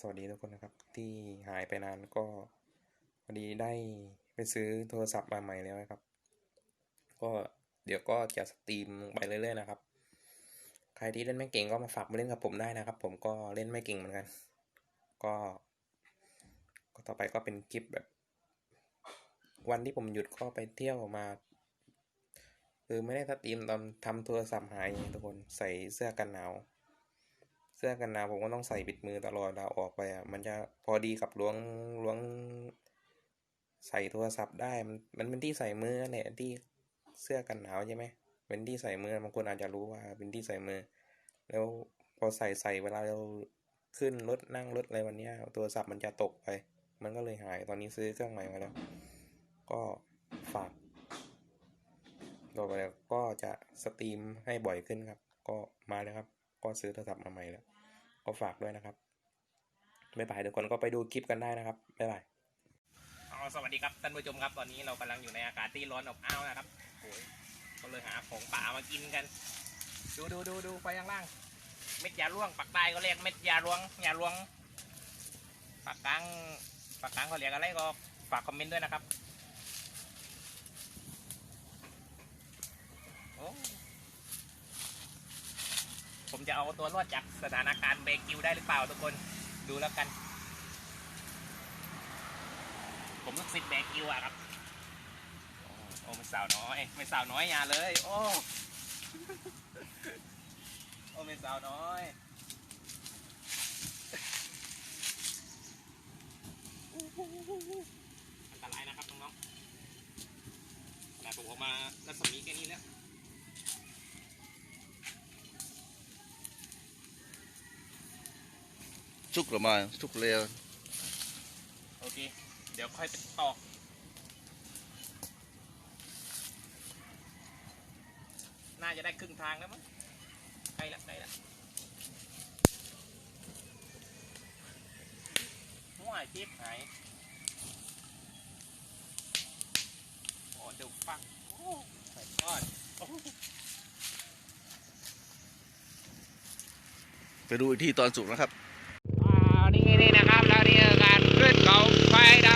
สวัสดีทุกคนนะครับ ที่หายไปนานก็พอดีได้ไปซื้อโทรศัพท์มาใหม่แล้วนะครับ ก็เดี๋ยวก็จะสตรีมไปเรื่อยๆนะครับ ใครที่เล่นไม่เก่งก็มาฝากมาเล่นกับผมได้นะครับ ผมก็เล่นไม่เก่งเหมือนกัน ก็ ก็ต่อไปก็เป็นคลิปแบบ วันที่ผมหยุดก็ไปเที่ยวมาคือไม่ได้สตรีมตอนทำโทรศัพท์หายทุกคนใส่เสื้อกันหนาว เสื้อกันหนาวผมก็ต้องใส่ปิดมือตลอดเวลาออกไปอะมันจะพอดีกับล้วงล้วง ใส่โทรศัพท์ได้มันมันเป็นที่ใส่มือเนี่ยที่เสื้อกันหนาวใช่ไหมเป็นที่ใส่มือบางคนอาจจะรู้ว่าเป็นที่ใส่มือ แล้วพอใส่ใส่เวลาเราขึ้นรถนั่งรถอะไรวันนี้โทรศัพท์มันจะตกไป มันก็เลยหายตอนนี้ซื้อเครื่องใหม่มาแล้ว ก็ฝากต่อไปก็จะสตรีมให้บ่อยขึ้นครับ ก็มาแล้วครับ ก็ซื้อโทรศัพท์มาใหม่แล้ว ก็ฝากด้วยนะครับบ๊ายบายทุกคนก็ไปดูคลิปกันได้นะครับบ๊ายบายอ๋อสวัสดีครับท่านผู้ชมครับตอนนี้เรากำลังอยู่ในอากาศที่ร้อนอบอ้าวนะครับโอ้ยก็เลยหาของป่ามากินกัน ดูดูดูดูไปข้างล่าง เม็ดยาล่วงปากใต้ก็เรียกเม็ดยาล่วงยาล่วงปากกลางปากกลางเขาเรียกอะไรก็ฝากคอมเมนต์ด้วยนะครับโอ้ ผมจะเอาตัวรอดจากสถานการณ์เบรกิวได้หรือเปล่าทุกคนดูแล้วกัน ผมลูกศิษย์แบกกิวอะครับโอ้โอ้ไม่สาวน้อย ไม่สาวน้อยอย่าเลย โอ้โอ้ไม่สาวน้อยอันตรายนะครับน้องๆแต่ผมออกมารัศมีแค่นี้แล้ว สุกหรือไม่สุกเร็วโอเค เดี๋ยวค่อยไปตอกน่าจะได้ครึ่งทางแล้วมั้งใกล้ละใกล้ละมั่วชิปหายโอ้เดี๋ยวฟังโอ้ใส่ก้อนโอ้ไปดูอีกที่ตอนสุกนะครับ ว้าวนี่นี่นะครับ แล้วนี่คือการขึ้ น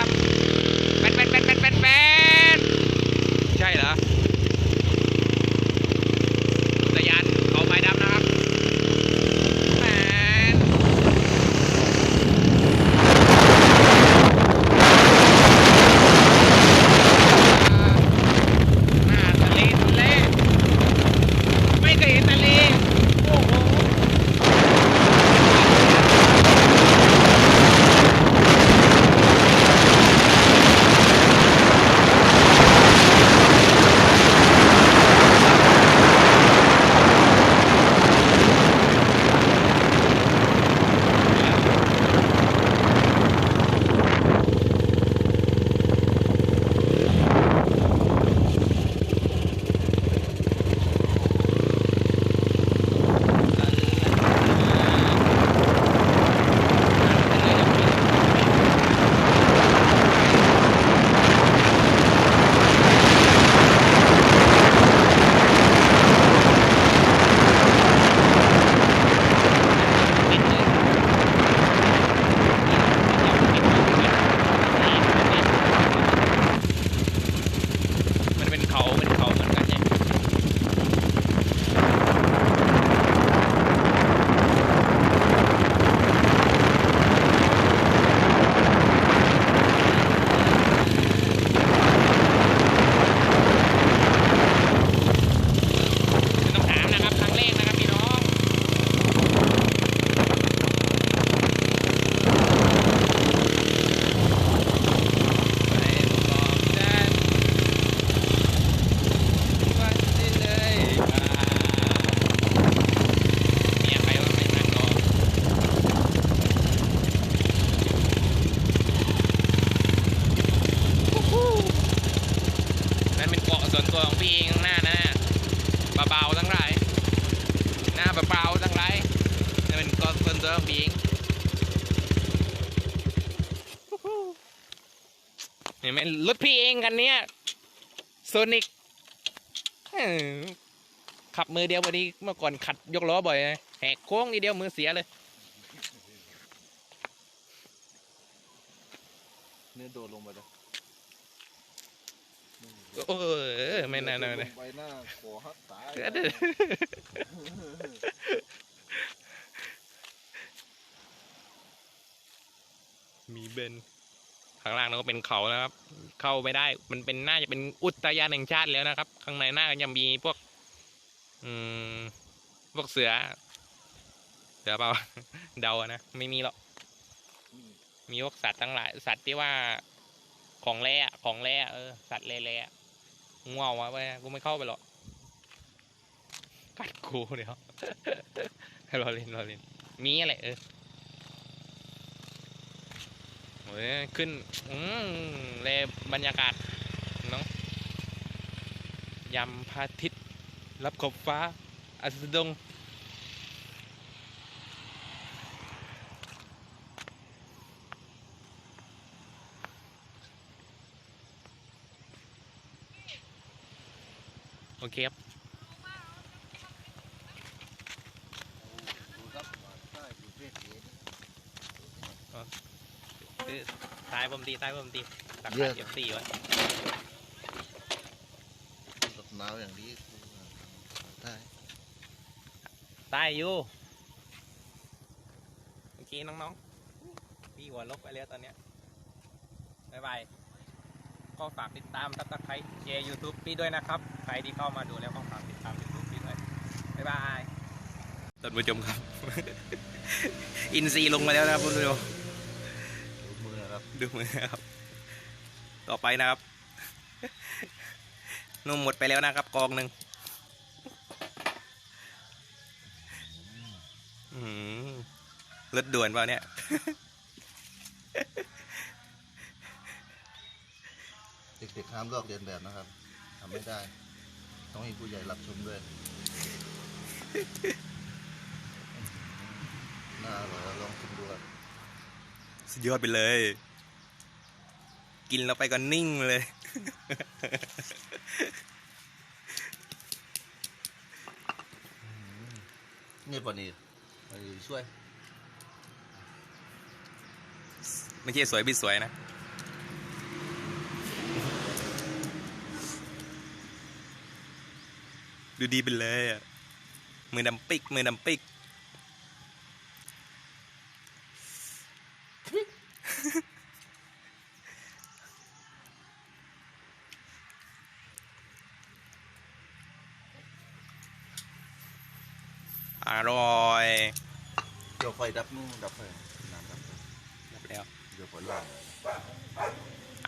เป็นเกาะส่วนตัวของพี่เองเห็นไหมรถพี่เองกันเนี้ยโซนิกขับมือเดียวพอดีเมื่อก่อนขัดยกล้อบ่อยไงแหกโค้งนิดเดียวมือเสียเลยเนี่ยโดดลงไปเลยโอ้ยไม่น่าไม่ลน่างไปหน้าขอหักตาย เดี๋ยวเดี๋ยว มีเบนข้างล่างนั่นก็เป็นเขานะครับ เข้าไม่ได้ มันเป็นน่าจะเป็นอุทยานแห่งชาติแล้วนะครับ ข้างในน่าจะมีพวก อืมพวกเสือเสือเปล่าเดานะไม่มีหรอกมีพวกสัตว์ทั้งหลาย สัตว์ที่ว่าของแร่ของแร่เออสัตว์แร่ๆงูเอาวะไปกูไม่เข้าไปหรอกกัดกูเดี๋ยวรอเล่นรอเล่นมีอะไรเออ โอ้ยขึ้นอืมเลยบรรยากาศเน้องยำพระอาทิตย์รับขอบฟ้าอัสดงโอเคครับ ดูครับใต้ดูเพศเอง คื อตายผมตีตายผมตีตักเยขาอะเอฟซีไว้ตกหนาวอย่างนี้ใต้ตายอยู่โอเคน้องๆพี่หัวลบไปแล้วตอนเนี้ยบ๊ายบายก็ฝากติดตามทับตะไคร้เจยูทูบพี่ด้วยนะครับ ใครที่เข้ามาดูแล้วก็ฝากติดตามยูทูบพี่ด้วยบ๊ายบายท่านผู้ชมครับ อินซีลงมาแล้วนะครับคุณผู้ชมดูมือครับ ดูมือครับ ต่อไปนะครับนุ่มหมดไปแล้วนะครับ กองหนึ่งอืมรถด่วนเปล่าเนี่ยเด็กๆห้ามลอกเลียนแบบนะครับทำไม่ได้ ต้องให้ผู้ใหญ่รับชมด้วยน่าอร่อยลองชิมดูครับสุดยอดไปเลย กินแล้วไปก็นิ่งเลย นี่ปะนี่ไปช่วย ไม่ใช่สวยพี่สวยนะ ดูดีไปเลยอะมือดำปิก มือดำปิก อร่อยเดี๋ยวไฟดับนู่นดับไฟน้ำดับไฟรับแล้วเดี๋ยวฝนล่าง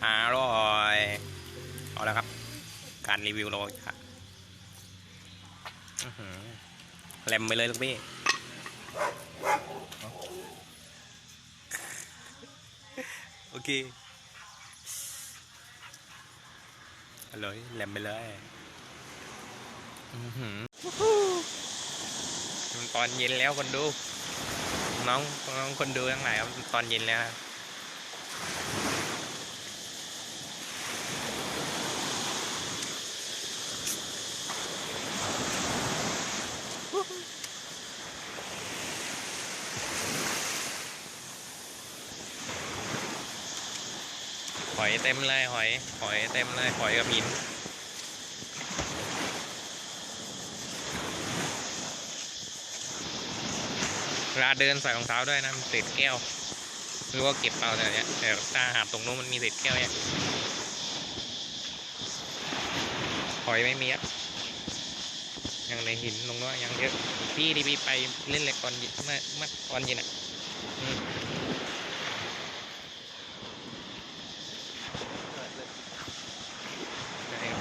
อร่อยเอาละครับ การรีวิวเราค่ะอื้อหือแหลมไปเลยลูกพี่โอเคอร่อยแหลมไปเลยอื้อหือมัน ตอนเย็นแล้วคนดู น้องน้องคนดูทั้งหลายครับตอนเย็นแล้วหอยเต็มเลยหอย หอยเต็มเลยหอยกับหิน เวลาเดินใส่รองเท้าด้วยนะมันเศษแก้วหรือว่าเก็บเอาแต่เนี้ยแต่ถ้าหาบตรงนู้นมันมีเศษแก้วเนี่ยหอยไม่มีอะยังในหินตรงนู้นยังเยอะพี่ที่พี่ไปเล่นเล็กตอนเย็นเมื่อเมื่อตอนเย็นอะอืม ใช่ครับ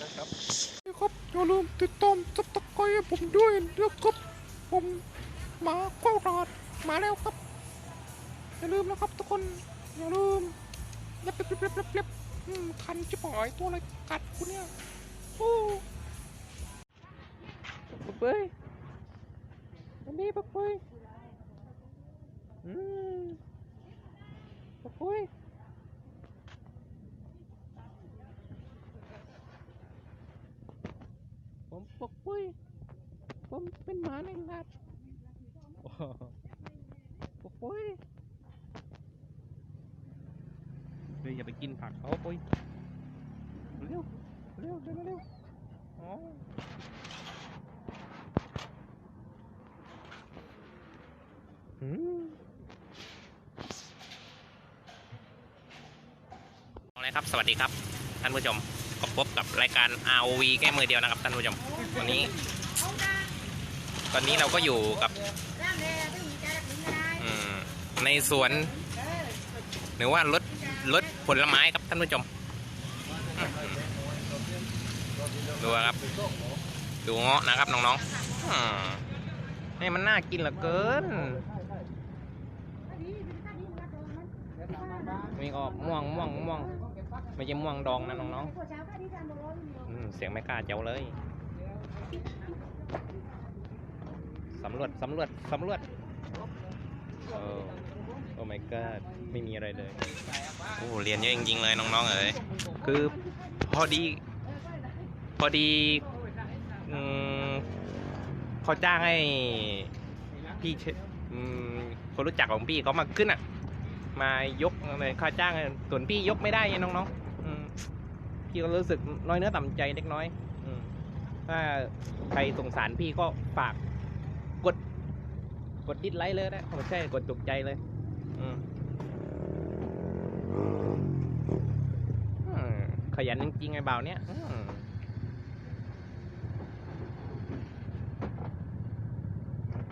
นะครับ ครับอย่า ลืมติดตามจับตะไคร้ให้ผมด้วยนะครับผมหมาโคราชมาแล้วครับ อย่าลืมนะครับทุกคน อย่าลืมเล็บเล็บเล็บเล็บเล็บเล็บอืมคันจิ๋ปอยตัวอะไรกัดกูเนี่ยโอ้ปุ๊บเอ้ยอันนี้ปักปุ้ยอืมปักปุ้ย ผมเป็นหมาในงานโอ้โอ้ยเฮ้ยอย่าไปกินผักเขาปุ้ยเร็วเร็วเร็วเร็วอ๋ออืมเอาเลยครับ สวัสดีครับ ท่านผู้ชมก็พบกับรายการ ROV แก้มือเดียวนะครับ ท่านผู้ชม วันนี้ ตอนนี้เราก็อยู่กับในสวน หรือว่ารถรถผลไม้ครับท่านผู้ชมดูครับ ดูเงาะนะครับน้องๆนี่มันน่ากินเหลือเกินมีก็ม่วงม่วงม่วงไม่ใช่ม่วงดองนะน้องๆเสียงไม่กล้าเจ้าเลย สำรวจสำรวจสำรวจโอ้โอ้ my god ไม่มีอะไรเลยโอ้เรียนเยอะจริงๆเลยน้องๆเอ๋ยคือพอดี พอดีอืมเขาจ้างให้พี่เชอืมคนรู้จักของพี่เขามาขึ้นอะ มายกเลยค่าจ้างส่วนพี่ยกไม่ได้ไงน้องๆอืมพี่ก็รู้สึกน้อยเนื้อต่ำใจเล็กน้อย อืมถ้าใครสงสารพี่ก็ฝากกด กดดิสไลค์เลยนะไม่ใช่กดจุกใจเลยอืมอืมขยันจริงๆไอ้บ่าวเนี้ยอืม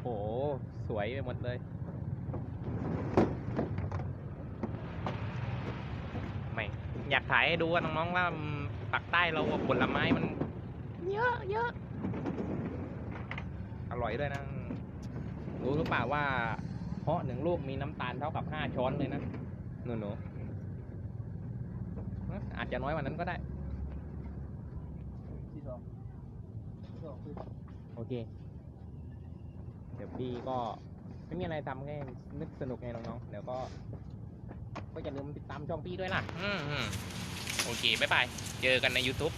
โอ้โหสวยไปหมดเลยไม่อยากถ่ายให้ดูว่าน้องๆว่าอืมปากใต้เราผลไม้มัน เยอะเยอะอร่อยด้วยนะ รู้หรือเปล่าว่าเพาะหนึ่งลูกมีน้ำตาลเท่ากับห้าช้อนเลยนะหนูหนูๆเอ๊ะอาจจะน้อยกว่านั้นก็ได้ โอเค เดี๋ยวพี่ก็ไม่มีอะไรทำแค่นึกสนุกไงน้องๆ เดี๋ยวก็ ก็อย่าลืมติดตามช่องพี่ด้วยล่ะ อืมอืมโอเค บ๊ายบาย เจอกันใน YouTube